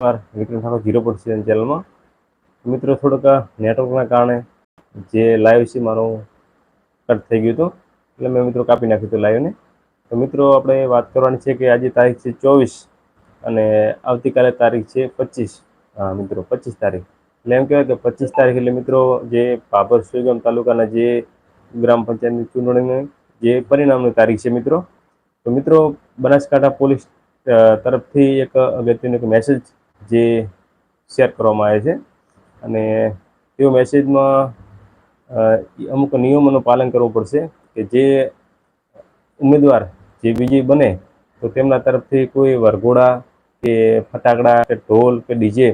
વિક્રમ Thakor zero point ચેનલમાં મિત્રો, થોડુંક નેટવર્કના કારણે જે લાઈવ છે મારું કટ થઈ ગયું હતું. એટલે મેં મિત્રો કાપી નાખ્યું હતું લાઈવને તો મિત્રો, આપણે વાત કરવાની છે કે આજે તારીખ છે ચોવીસ અને આવતીકાલે તારીખ છે પચીસ. હા, મિત્રો, પચીસ તારીખ. એટલે એમ કહેવાય કે પચીસ તારીખ એટલે મિત્રો, જે બાબર સુઈગામ તાલુકાના જે ગ્રામ પંચાયતની ચૂંટણીની જે પરિણામની તારીખ છે મિત્રો. તો મિત્રો, બનાસકાંઠા પોલીસ તરફથી એક અગત્યનો એક મેસેજ જે શેર કરવામાં આવે છે. અને તેઓ મેસેજમાં અમુક નિયમોનું પાલન કરવું પડશે કે જે ઉમેદવાર જે વિજય બને, તો તેમના તરફથી કોઈ વરઘોડા કે ફટાકડા કે ઢોલ કે ડીજે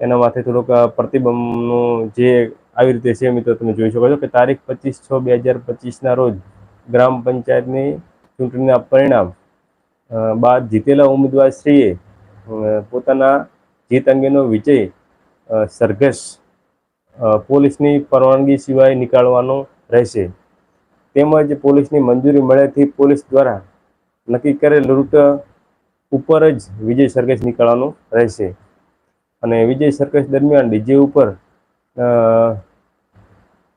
એના માથે થોડોક પ્રતિબંધનું જે આવી રીતે છે મિત્રો તમે જોઈ શકો છો કે તારીખ પચીસ છ બે હજાર પચીસના રોજ ગ્રામ પંચાયતની ચૂંટણીના પરિણામ બાદ જીતેલા ઉમેદવાર શ્રીએ પોતાના જીત અંગેનો વિજય સરઘસ પોલીસની પરવાનગી સિવાય નીકાળવાનો રહેશે. તેમજ પોલીસની મંજૂરી મળ્યાથી પોલીસ દ્વારા નક્કી કરેલ રૂટ ઉપર જ વિજય સરઘસ નીકળવાનો રહેશે. અને વિજય સરઘસ દરમિયાન ડીજે ઉપર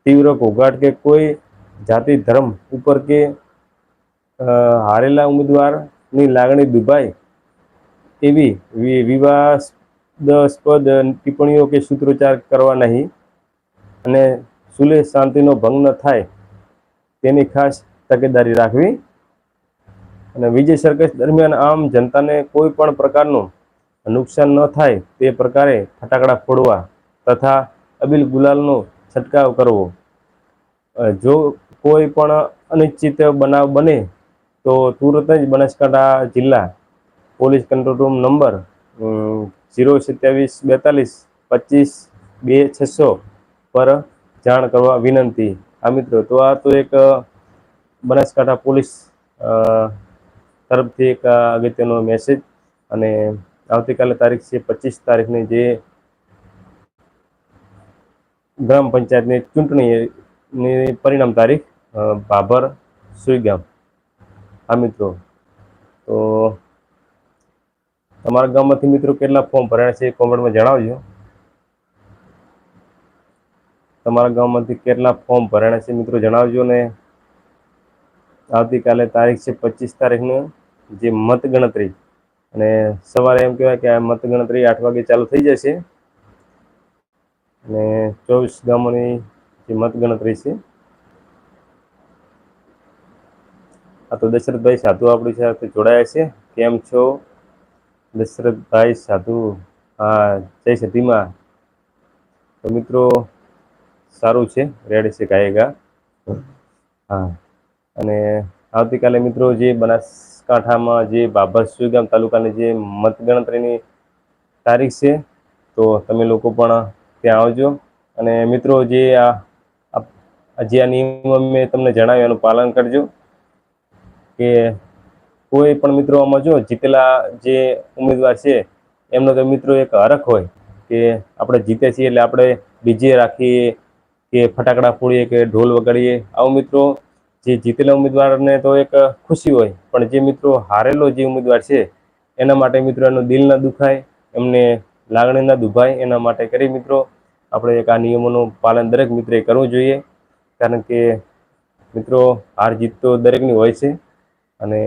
તીવ્ર ઘોઘાટ કે કોઈ જાતિ ધર્મ ઉપર કે હારેલા ઉમેદવારની લાગણી દુભાય એવી વિવાદાસ્પદ ટિપ્પણીઓ કે સૂત્રોચ્ચાર કરવા નહીં. અને સુલેહ શાંતિનો ભંગ ન થાય તેની ખાસ તકેદારી રાખવી. અને વિજય સરઘસ દરમિયાન આમ જનતાને કોઈ પણ પ્રકારનું નુકસાન ન થાય તે પ્રકારે ફટાકડા ફોડવા તથા અબિલ ગુલાલનો છંટકાવ કરવો. જો કોઈ પણ અનિશ્ચિત બનાવ બને તો તુરત જ બનાસકાંઠા જિલ્લા police control room number zero સત્યાવીસ બેતાલીસ પચીસ બે છસો પર જાણ કરવા વિનંતી. આ મિત્રો, તો આ તો એક બનાસકાંઠા પોલીસ તરફથી એક અગત્યનો મેસેજ અને આવતીકાલે તારીખ છે પચીસ તારીખની જે ગ્રામ પંચાયતની ચૂંટણીની પરિણામ તારીખ ભાભર સુઈગામ. આ મિત્રો, તો તમારા ગામમાંથી મિત્રો કેટલા ફોર્મ ભરાયા છે એ કોમેન્ટમાં જણાવજો. તમારા ગામમાંથી કેટલા ફોર્મ ભરાયા છે મિત્રો જણાવજો ને. આવતીકાલે તારીખ છે પચીસ તારીખનું જે મતગણતરી. અને સવારે એમ કહેવાય કે આ મતગણતરી આઠ વાગે ચાલુ થઈ જશે. અને ચોવીસ ગામોની જે મતગણતરી છે. આ તો દશરથભાઈ સાધુ આપણી સાથે જોડાયા છે. કેમ છો? દશરથભાઈ સાધુ. હા, જય સતીમાં તો મિત્રો, સારું છે, રેડ છે ગાયેગા. હા, અને આવતીકાલે મિત્રો જે બનાસકાંઠામાં જે બાબર સુઈગામ તાલુકાની જે મતગણતરીની તારીખ છે, તો તમે લોકો પણ ત્યાં આવજો. અને મિત્રો, જે આ જે આ નિયમો મેં તમને જણાવ્યું એનું પાલન કરજો. કે કોઈ પણ મિત્રો આમાં જો જીતેલા જે ઉમેદવાર છે, એમનો તો મિત્રો એક હરખ હોય કે આપણે જીતે છીએ એટલે આપણે ડીજે રાખીએ કે ફટાકડા ફોડીએ કે ઢોલ વગાડીએ, આવું મિત્રો જે જીતેલા ઉમેદવારને તો એક ખુશી હોય, પણ જે મિત્રો હારેલો જે ઉમેદવાર છે, એના માટે મિત્રો એનું દિલ ન દુખાય, એમને લાગણી ન દુભાય, એના માટે કરી મિત્રો આપણે એક આ નિયમોનું પાલન દરેક મિત્રે કરવું જોઈએ, કારણ કે મિત્રો હાર જીત તો દરેકની હોય છે અને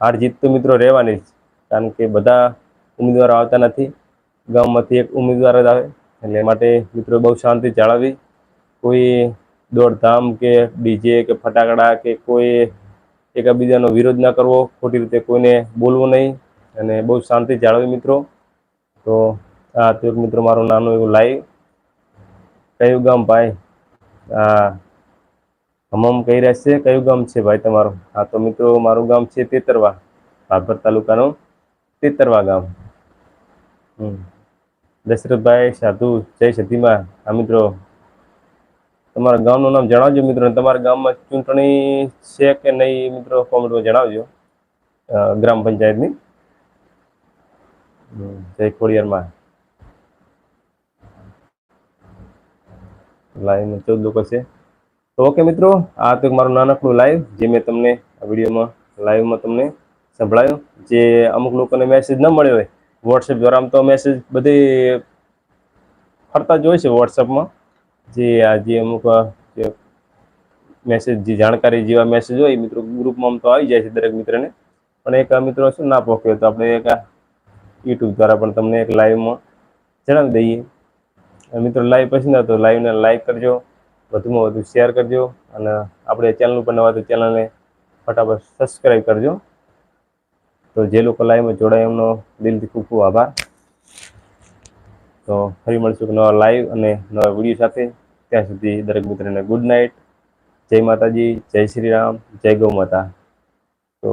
હાર જીત તો મિત્રો રહેવાની જ, કારણ કે બધા ઉમેદવારો આવતા નથી. ગામમાંથી એક ઉમેદવાર જ આવે, એટલે માટે મિત્રો બહુ શાંતિ જાળવવી. કોઈ દોડધામ કે ડીજે કે ફટાકડા કે કોઈ એકબીજાનો વિરોધ ના કરવો, ખોટી રીતે કોઈને બોલવું નહીં અને બહુ શાંતિ જાળવી મિત્રો. તો આ તો મિત્રો મારું નાનું એવું લાઈવ કયું ગામ ભાઈ? આ હમમ કહી રહ્યા છે? કયું ગામ છે ભાઈ તમારું? હા, તો મિત્રો, મારું ગામ છે તેતરવા, ભાભર તાલુકાનું તેતરવા ગામ. દશરથભાઈ સાધુ, જય સતીમાં. આ મિત્રો. તમારા ગામનું નામ જણાવજો, મિત્રો. તમારા ગામમાં ચૂંટણી છે કે નહીં, મિત્રો, કોમેન્ટમાં જણાવજો. ગ્રામ પંચાયતની. જય ખોડિયારમાં. લાઈવમાં ચૌદ લોકો છે. તો ઓકે મિત્રો, આ તો મારું નાનકડું લાઈવ જે મેં તમને વિડીયોમાં લાઈવમાં તમને સંભળાયું. જે અમુક લોકોને મેસેજ ન મળ્યો હોય વોટ્સએપ દ્વારા આમ તો મેસેજ બધી ફરતા જ હોય છે વોટ્સએપમાં જે આ જે અમુક મેસેજ જે જાણકારી જેવા મેસેજ હોય મિત્રો ગ્રુપમાં આમ તો આવી જાય છે દરેક મિત્રને. પણ એક મિત્રો શું ના પહોંચ્યો તો આપણે એક યુટ્યુબ દ્વારા પણ તમને એક લાઈવમાં જણાવી દઈએ. મિત્રો લાઈવ પસંદ તો લાઈવને લાઈક કરજો. વધુમાં વધુ શેર કરજો અને આપણે ચેનલ ઉપર નવા તો ચેનલને ફટાફટ સબસ્ક્રાઈબ કરજો. તો જે લોકો લાઈવમાં જોડાય એમનો દિલથી ખૂબ ખૂબ આભાર. તો ફરી મળશું નવા લાઈવ અને નવા વીડિયો સાથે. ત્યાં સુધી દરેક મિત્રને ગુડ નાઇટ જય માતાજી, જય શ્રી રામ, જય ગૌ માતા. તો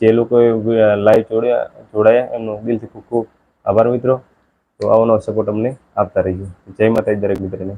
જે લોકોએ લાઈવ જોડ્યા, જોડાયા એમનો દિલથી ખૂબ ખૂબ આભાર મિત્રો. તો આવો સપોર્ટ અમને આપતા રહીજો. જય માતાજી દરેક મિત્રને.